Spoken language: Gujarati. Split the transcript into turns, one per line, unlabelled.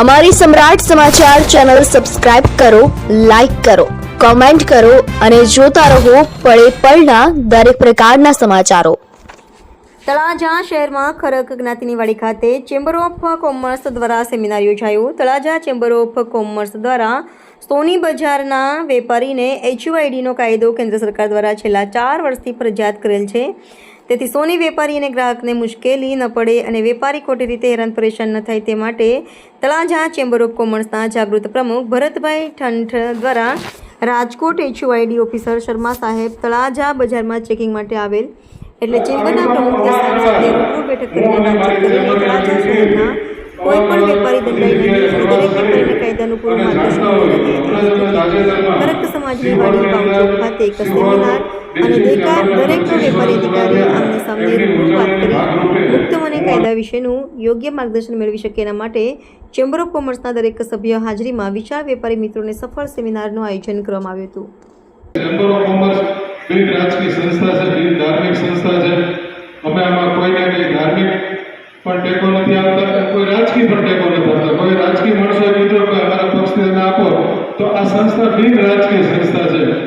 અમારી સમ્રાટ સમાચાર ચેનલ સબસ્ક્રાઇબ કરો, લાઇક કરો, કોમેન્ટ કરો અને જોતા રહો પળે પળના દરેક પ્રકારના સમાચારો.
તળાજા શહેરમાં ખરક જ્ઞાતિની વાડી ખાતે ચેમ્બર ઓફ કોમર્સ દ્વારા સેમિનાર યોજાયો. તળાજા ચેમ્બર ઓફ કોમર્સ દ્વારા સોની બજારના વેપારીને એચયુઆઈડીનો કાયદો કેન્દ્ર સરકાર દ્વારા છેલ્લા ચાર વર્ષથી ફરજિયાત કરેલ છે. તેથી સોની વેપારી અને ગ્રાહકને મુશ્કેલી ન પડે અને વેપારી ખોટી રીતે હેરાન પરેશાન ન થાય તે માટે તળાજા ચેમ્બર ઓફ કોમર્સના જાગૃત પ્રમુખ ભરતભાઈ ઠંઠ દ્વારા રાજકોટ એચયુઆઈડી ઓફિસર શર્મા સાહેબ તળાજા બજારમાં ચેકિંગ માટે આવેલ. એટલે ચેમ્બરના પ્રમુખ બેઠક કરીને વાતચીત
કોઈ પણ વેપારી દંડાઈ નહીં દરેક વેપારીને
કાયદાનું પૂરું માર્ગદર્શન સમાજની વાડી બાવચોક ખાતે એક સેમિનાર અને દેકા દરેક બનાવી આમની સામે
વાત
કાયદા વિશેનું યોગ્ય માર્ગદર્શન મેળવી શકે એના માટે ચેમ્બર ઓફ કોમર્સના દરેક સભ્ય હાજરીમાં વિશાળ વેપારી મિત્રોને સફળ સેમિનારનું આયોજન કરવામાં આવ્યું હતું.
ચેમ્બર ઓફ કોમર્સ બિન રાજકીય સંસ્થા છે બિન ધાર્મિક સંસ્થા છે. અમે આમાં કોઈને કંઈ ધાર્મિક પણ ટેકો નથી આપતા કોઈ રાજકીય પણ ટેકો નથી આપતા. કોઈ રાજકીય માણસો મિત્રો કે અમારા પક્ષને આપો તો આ સંસ્થા બિન રાજકીય સંસ્થા